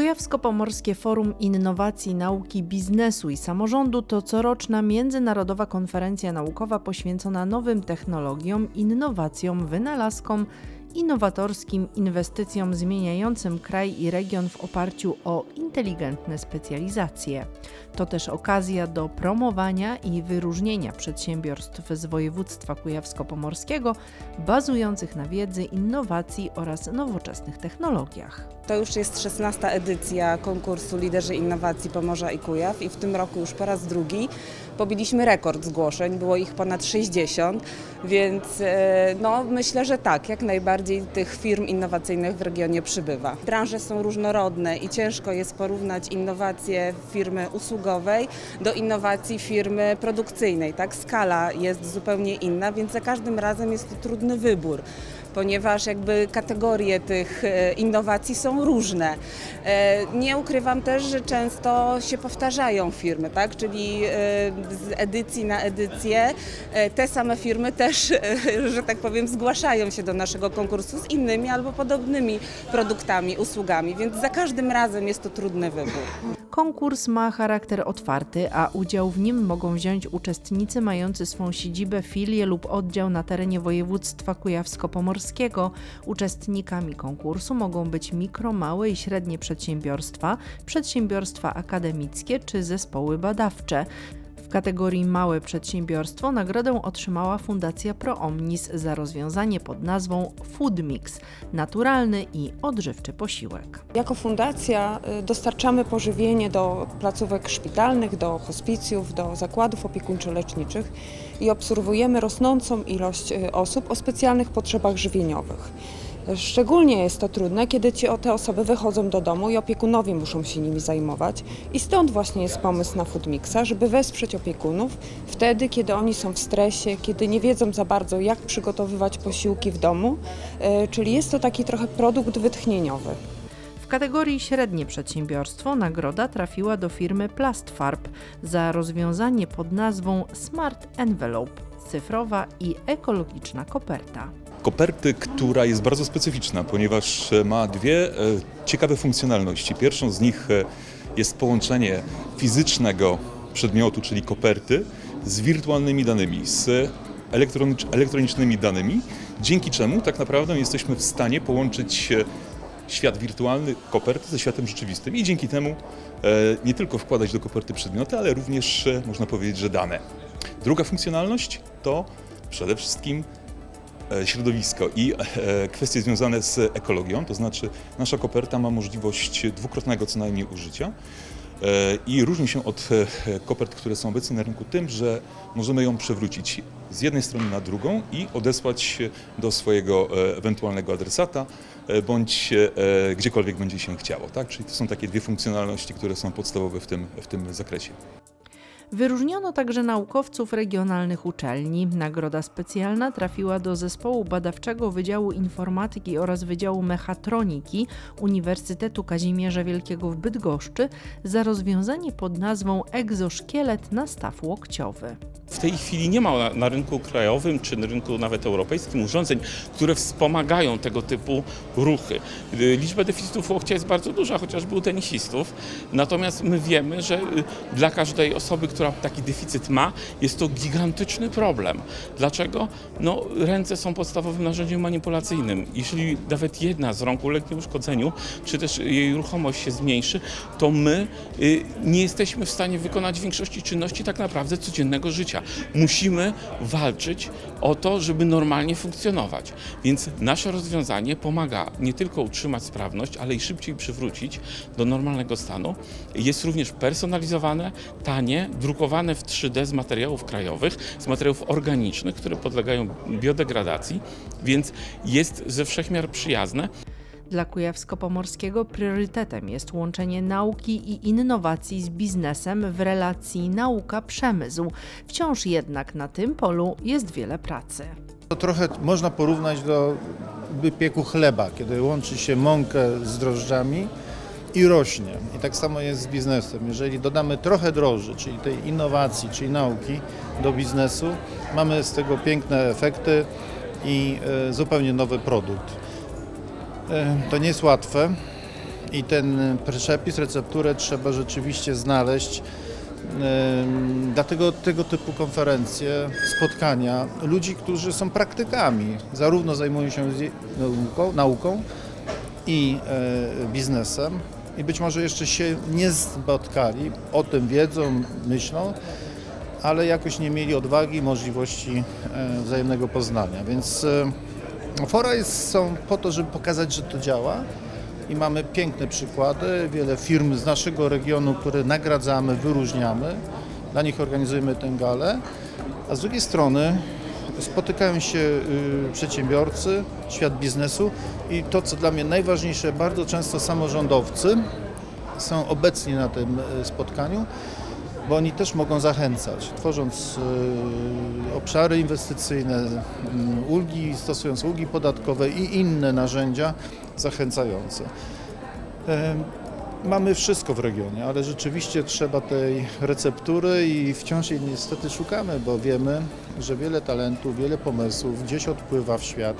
Kujawsko-Pomorskie Forum Innowacji, Nauki, Biznesu i Samorządu to coroczna międzynarodowa konferencja naukowa poświęcona nowym technologiom, innowacjom, wynalazkom, innowatorskim inwestycjom zmieniającym kraj i region w oparciu o inteligentne specjalizacje. To też okazja do promowania i wyróżnienia przedsiębiorstw z województwa kujawsko-pomorskiego bazujących na wiedzy, innowacji oraz nowoczesnych technologiach. To już jest 16 edycja konkursu Liderzy Innowacji Pomorza i Kujaw i w tym roku już po raz drugi pobiliśmy rekord zgłoszeń, było ich ponad 60, więc e, no, myślę, że tak, jak najbardziej tych firm innowacyjnych w regionie przybywa. Branże są różnorodne i ciężko jest porównać innowacje firmy usługowej do innowacji firmy produkcyjnej. Tak? Skala jest zupełnie inna, więc za każdym razem jest to trudny wybór ponieważ jakby kategorie tych e, innowacji są różne. E, Nie ukrywam też, że często się powtarzają firmy, tak? czyli e, z edycji na edycję te same firmy też, że tak powiem, zgłaszają się do naszego konkursu z innymi albo podobnymi produktami, usługami, więc za każdym razem jest to trudny wybór. Konkurs ma charakter otwarty, a udział w nim mogą wziąć uczestnicy mający swą siedzibę, filię lub oddział na terenie województwa kujawsko-pomorskiego. Uczestnikami konkursu mogą być mikro, małe i średnie przedsiębiorstwa, przedsiębiorstwa akademickie czy zespoły badawcze. Kategorii Małe Przedsiębiorstwo nagrodę otrzymała Fundacja ProOmnis za rozwiązanie pod nazwą Food Mix naturalny i odżywczy posiłek. Jako fundacja y, dostarczamy pożywienie do placówek szpitalnych, do hospicjów, do zakładów opiekuńczo-leczniczych i obserwujemy rosnącą ilość y, osób o specjalnych potrzebach żywieniowych. Szczególnie jest to trudne, kiedy ci, te osoby wychodzą do domu i opiekunowie muszą się nimi zajmować. I stąd właśnie jest pomysł na Foodmixa, żeby wesprzeć opiekunów wtedy, kiedy oni są w stresie, kiedy nie wiedzą za bardzo, jak przygotowywać posiłki w domu. Y, Czyli jest to taki trochę produkt wytchnieniowy. W kategorii Średnie Przedsiębiorstwo nagroda trafiła do firmy Plastfarb za rozwiązanie pod nazwą Smart Envelope cyfrowa i ekologiczna koperta. Koperty, która jest bardzo specyficzna, ponieważ e, ma dwie e, ciekawe funkcjonalności. Pierwszą z nich e, jest połączenie fizycznego przedmiotu, czyli koperty, z wirtualnymi danymi, z elektronicz- elektronicznymi danymi, dzięki czemu tak naprawdę jesteśmy w stanie połączyć świat wirtualny koperty ze światem rzeczywistym i dzięki temu nie tylko wkładać do koperty przedmioty, ale również można powiedzieć, że dane. Druga funkcjonalność to przede wszystkim środowisko i e, kwestie związane z ekologią, to znaczy nasza koperta ma możliwość dwukrotnego co najmniej użycia e, i różni się od e, kopert, które są obecnie na rynku tym, że możemy ją przewrócić z jednej strony na drugą i odesłać do swojego e, ewentualnego adresata e, bądź e, gdziekolwiek będzie się chciało. Tak? Czyli to są takie dwie funkcjonalności, które są podstawowe w tym, w tym zakresie. Wyróżniono także naukowców regionalnych uczelni. Nagroda specjalna trafiła do zespołu badawczego Wydziału Informatyki oraz Wydziału Mechatroniki Uniwersytetu Kazimierza Wielkiego w Bydgoszczy za rozwiązanie pod nazwą egzoszkielet na staw łokciowy. W tej chwili nie ma na, rynku krajowym czy na rynku nawet europejskim urządzeń, które wspomagają tego typu ruchy. Y, Liczba deficytów łokcia jest bardzo duża, chociażby u tenisistów. Natomiast my wiemy, że y, dla każdej osoby, która taki deficyt ma, jest to gigantyczny problem. Dlaczego? No, ręce są podstawowym narzędziem manipulacyjnym. Jeśli nawet jedna z rąk ulegnie uszkodzeniu, czy też jej ruchomość się zmniejszy, to my y, nie jesteśmy w stanie wykonać większości czynności tak naprawdę codziennego życia. Musimy walczyć o to, żeby normalnie funkcjonować. Więc nasze rozwiązanie pomaga nie tylko utrzymać sprawność, ale i szybciej przywrócić do normalnego stanu. Jest również personalizowane, tanie, drukowane w 3D z materiałów krajowych, z materiałów organicznych, które podlegają biodegradacji, więc jest ze wszechmiar przyjazne. Dla Kujawsko-Pomorskiego priorytetem jest łączenie nauki i innowacji z biznesem w relacji nauka-przemysł. Wciąż jednak na tym polu jest wiele pracy. To trochę można porównać do wypieku chleba, kiedy łączy się mąkę z drożdżami i rośnie. I tak samo jest z biznesem. Jeżeli dodamy trochę droży, czyli tej innowacji, czyli nauki do biznesu, mamy z tego piękne efekty i e, zupełnie nowy produkt. E, To nie jest łatwe, I ten przepis, recepturę trzeba rzeczywiście znaleźć. Ym, Dlatego tego typu konferencje, spotkania ludzi, którzy są praktykami, zarówno zajmują się nauką, nauką i e, biznesem i być może jeszcze się nie spotkali, o tym wiedzą, myślą, ale jakoś nie mieli odwagi możliwości e, wzajemnego poznania. Więc e, fora jest, są po to, żeby pokazać, że to działa. I mamy piękne przykłady, wiele firm z naszego regionu, które nagradzamy, wyróżniamy, dla nich organizujemy tę galę, a z drugiej strony spotykają się y, przedsiębiorcy, świat biznesu i to, co dla mnie najważniejsze, bardzo często samorządowcy są obecni na tym y, spotkaniu, bo oni też mogą zachęcać, tworząc y, obszary inwestycyjne, mm, ulgi, stosując ulgi podatkowe i inne narzędzia zachęcające. Mamy wszystko w regionie, ale rzeczywiście trzeba tej receptury i wciąż jej niestety szukamy, bo wiemy, że wiele talentów, wiele pomysłów gdzieś odpływa w świat.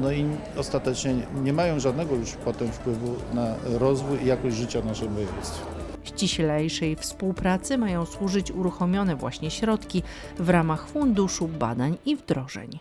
No i ostatecznie nie mają żadnego już potem wpływu na rozwój i jakość życia w naszym województwie. Ściślejszej współpracy mają służyć uruchomione właśnie środki w ramach Funduszu Badań i Wdrożeń.